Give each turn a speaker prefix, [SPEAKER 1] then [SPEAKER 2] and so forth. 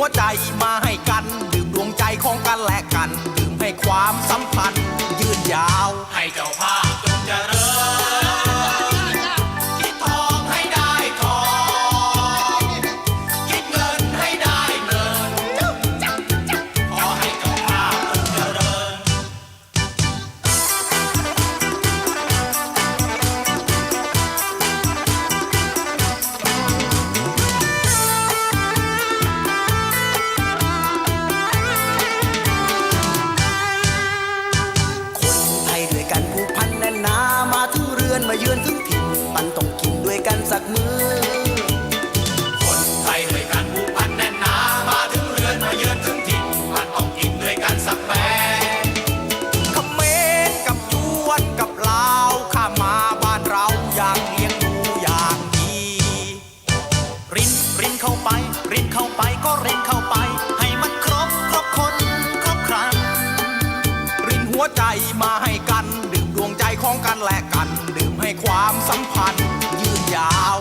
[SPEAKER 1] หัวใจ พื่
[SPEAKER 2] อน
[SPEAKER 1] ถึงถิ่นมันต้องกินด้วยกันสักมือ
[SPEAKER 2] คนไทยด้วยกันผูกพันแน่นหนา มาถึงเรือนมาเยือนถึงถิ่นมันต้องกินด้วยกันสักแบง
[SPEAKER 1] เขมรกับจวนกับลาวข้ามมาบ้านเราอย่างเลี้ยงดูอย่างดีรินรินเข้าไป รินเข้าไปก็รินเข้าไป ให้มันครบครบคนครบครันรินหัวใจมาให้กัน ความสัมพันธ์ยืนยาว